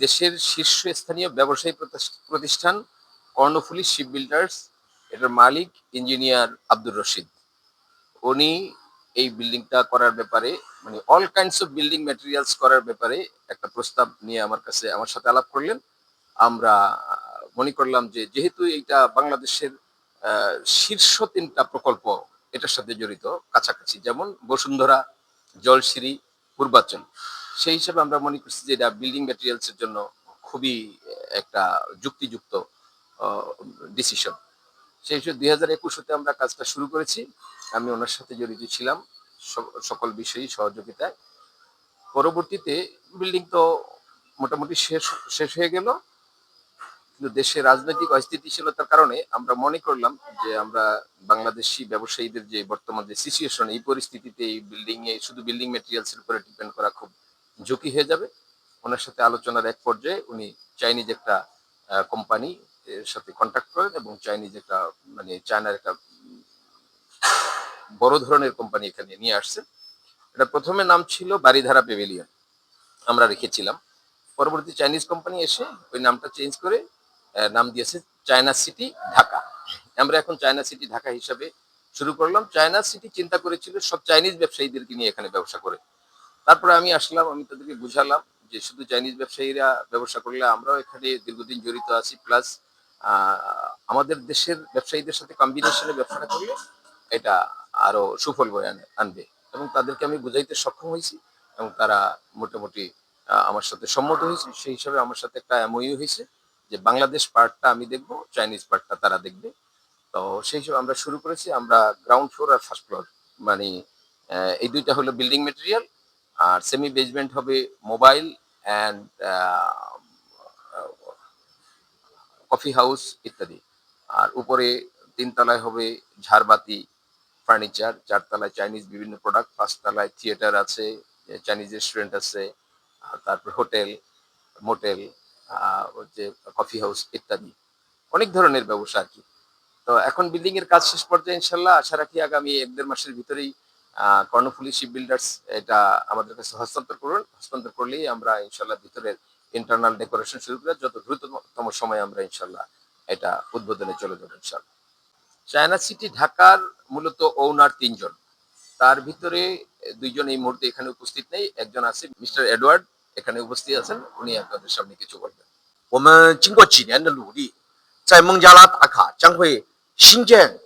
দেশের শীর্ষস্থানীয় ব্যবসায়ী প্রতিষ- প্রতিষ্ঠান কর্ণফুলী শিপ বিল্ডার্স এটার মালিক ইঞ্জিনিয়ার আব্দুর রশিদ। উনি এই বিল্ডিংটা করার ব্যাপারে মানে all kinds of building materials করার ব্যাপারে একটা প্রস্তাব নিয়ে আমার কাছে, আমার সাথে আলাপ করলেন। আমরা মনে করলাম যে যেহেতু এইটা বাংলাদেশের শীর্ষ তিনটা প্রকল্প এটার সাথে জড়িত কাছাকাছি, যেমন বসুন্ধরা জলসিঁড়ি পূর্বাচল। সেই হিসাবে আমরা মনে করছি যে এটা বিল্ডিং ম্যাটেরিয়ালসের জন্য খুবই একটা যুক্তিযুক্ত ডিসিশন সেই হিসেবে দুই হাজার একুশ হতে আমরা কাজটা শুরু করেছি। আমি ওনার সাথে জড়িত ছিলাম সকল বিষয়ই সহযোগিতায়। পরবর্তীতে বিল্ডিং তো মোটামুটি শেষ শেষ হয়ে গেল। কিন্তু দেশের রাজনৈতিক অস্থিতিশীলতার কারণে আমরা মনে করলাম যে আমরা বাংলাদেশি ব্যবসায়ীদের যে বর্তমান যে সিচুয়েশন এই পরিস্থিতিতে এই বিল্ডিং এ শুধু বিল্ডিং ম্যাটেরিয়ালস এর উপরে ডিপেন্ড করা খুব ঝুঁকি হয়ে যাবে। ওনার সাথে আলোচনার এক পর্যায়ে উনি চাইনিজ একটা কোম্পানি এর সাথে কন্ট্যাক্ট করেন এবং চাইনিজ একটা মানে চায়নার একটা বড় ধরনের কোম্পানি এখানে নিয়ে আসছেন। এটা প্রথমে নাম ছিল বাড়িধারা পেভিলিয়ন আমরা রেখেছিলাম। পরবর্তী চাইনিজ কোম্পানি এসে ওই নামটা চেঞ্জ করে নাম দিয়েছে চায়না সিটি ঢাকা। আমরা এখন চায়না সিটি ঢাকা হিসাবে শুরু করলাম। চায়না সিটি চিন্তা করেছিল সব চাইনিজ ব্যবসায়ীদেরকে নিয়ে এখানে ব্যবসা করে। তারপরে আমি আসলাম, আমি তাদেরকে বুঝালাম যে শুধু চাইনিজ ব্যবসায়ীরা ব্যবসা করলে আমরাও এখানে দীর্ঘদিন জড়িত আছি প্লাস আমাদের দেশের ব্যবসায়ীদের সাথে কম্বিনেশনে ব্যবসাটা করলে এটা আরও সুফল বয়ে আনে- আনবে এবং তাদেরকে আমি বুঝাইতে সক্ষম হয়েছি এবং তারা মোটামুটি আমার সাথে সম্মত হয়েছে। সেই হিসাবে আমার সাথে একটা এমওইউ হয়েছে যে বাংলাদেশ পার্টটা আমি দেখব, চাইনিজ পার্টটা তারা দেখবে। তো সেই হিসেবে আমরা শুরু করেছি, আমরা গ্রাউন্ড ফ্লোর আর ফার্স্ট ফ্লোর মানে এই দুইটা হলো বিল্ডিং মেটেরিয়াল আর সেমি বেসমেন্ট হবে মোবাইল অ্যান্ড কফি হাউস ইত্যাদি। আর উপরে তিনতলায় হবে ঝাড়বাতি ফার্নিচার চারতলায় চাইনিজ বিভিন্ন প্রোডাক্ট পাঁচতলায় থিয়েটার আছে চাইনিজ রেস্টুরেন্ট আছে, আর তারপর হোটেল মোটেল হচ্ছে কফি হাউস ইত্যাদি। অনেক ধরনের ব্যবসা আর কি। তো এখন বিল্ডিং এর কাজ শেষ পর্যায়ে ইনশাল্লাহ। আশা রাখি আগামী এক দেড় মাসের ভিতরেই কর্ণফুলী শিপ বিল্ডার্স এটা আমাদের কাছে হস্তান্তর করুন হস্তান্তর করলেই আমরা ইনশাল্লাহ ভিতরের ইন্টারনাল ডেকোরেশন শুরু করে যত দ্রুততম সময় আমরা ইনশাল্লাহ এটা উদ্বোধনে চলে যাবো ইনশাল্লাহ চায়না সিটি ঢাকার মূলত ওনার তিনজন তার ভিতরে দুইজন এই মুহূর্তে এখানে উপস্থিত নেই একজন আছে মিস্টার এডওয়ার্ড এখানে উপস্থিত আছেন উনি আপনাদের সামনে কিছু বলবেন 我们经过几年的努力，在孟加拉打卡将会新建，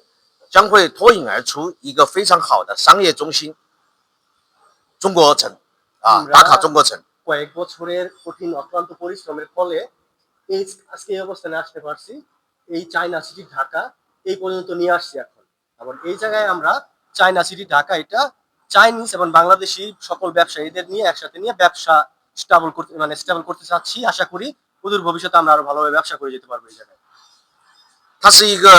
将会脱颖而出一个非常好的商业中心——中国城啊，打卡中国城。 কয়েক বছরের কঠিন অক্লান্ত পরিশ্রমের ফলে এই আজকে এই অবস্থানে আসতে পারছি এই চায়না সিটি ঢাকা এই পর্যন্ত নিয়ে আসছি এখন এবং এই জায়গায় আমরা চায়না সিটি ঢাকা এটা চাইনিজ এবং বাংলাদেশি সকল ব্যবসায়ীদের নিয়ে একসাথে নিয়ে ব্যবসা স্টেবল করতে মানে স্টেবল করতে চাচ্ছি আশা করি অদূর ভবিষ্যতে আমরা আরো ভালোভাবে ব্যবসা করে যেতে পারবো এই জায়গায় 它是一个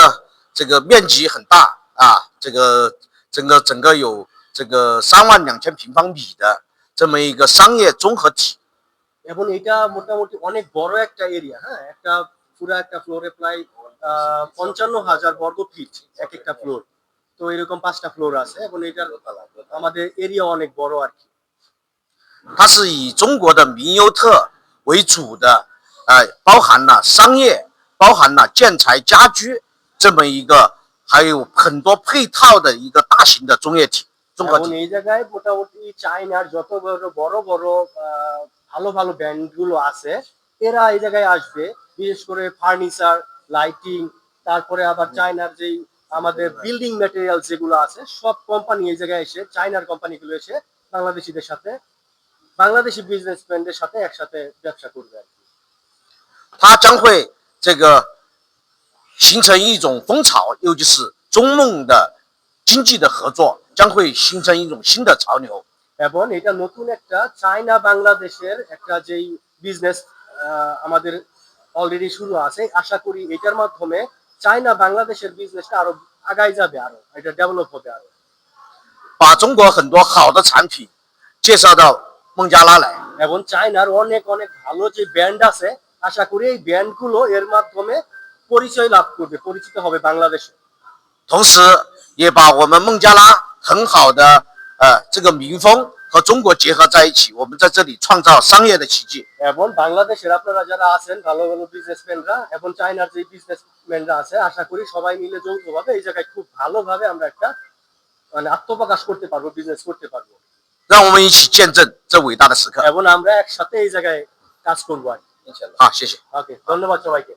这个面积很大啊，这个整个整个有这个三万两千平方米的这么一个商业综合体。 এবং এটা মোটামুটি অনেক বড় একটা এরিয়া হ্যাঁ একটা পুরো একটা ফ্লোরে প্রায় আহ, পঞ্চান্ন হাজার বর্গ ফিট এক একটা ফ্লোর তো এরকম পাঁচটা ফ্লোর আছে এবং এটার আমাদের এরিয়া অনেক বড় আর কি 它是以中国的民优特为主的，呃，包含了商业，包含了建材家居 这么一个，还有很多配套的一个大型的工业体综合 এবং 体。 এই জায়গায় মোটামুটি চায়নার যত বড় বড় বড় আহ, ভালো ভালো ব্র্যান্ড গুলো আছে এরা এই জায়গায় আসবে বিশেষ করে ফার্নিচার লাইটিং তারপরে আবার চায়নার যেই আমাদের বিল্ডিং ম্যাটেরিয়াল যেগুলো আছে সব কোম্পানি এই জায়গায় এসে চায়নার কোম্পানিগুলো এসে বাংলাদেশিদের সাথে বাংলাদেশি বিজনেসম্যানদের সাথে একসাথে ব্যবসা করবে আর কি 它将会这个 形成一种风潮，尤其是中孟的经济的合作将会形成一种新的潮流。 এবং এটা নতুন একটা চায়না বাংলাদেশের একটা যেই বিজনেস আমাদের অলরেডি শুরু আছে আশা করি এটার মাধ্যমে চায়না বাংলাদেশের বিজনেসটা আরো আগাই যাবে আরো এটা ডেভেলপ হবে আরো 把中国很多好的产品介绍到孟加拉来。 এবং চায়নার অনেক অনেক ভালো যে ব্র্যান্ড আছে আশা করি এই ব্র্যান্ড গুলো এর মাধ্যমে পরিচয় লাভ করবে পরিচিত হবে বাংলাদেশে 同时也把我们孟加拉很好的呃这个民风 和中国结合在一起，我们在这里创造商业的奇迹。 এবং বাংলাদেশের আপনারা যারা আছেন ভালো ভালো বিজনেসম্যানরা এবং চায়নার যে বিজনেসম্যানরা আছে আশা করি সবাই মিলে যৌথভাবে এই জায়গায় খুব ভালোভাবে আমরা একটা মানে আত্মপ্রকাশ করতে পারবো বিজনেস করতে পারবো 让我们一起见证这伟大的时刻。 এবং আমরা একসাথে এই জায়গায় কাজ করবো আর কি। ইনশাল্লাহ 好，谢谢。 ওকে ধন্যবাদ সবাইকে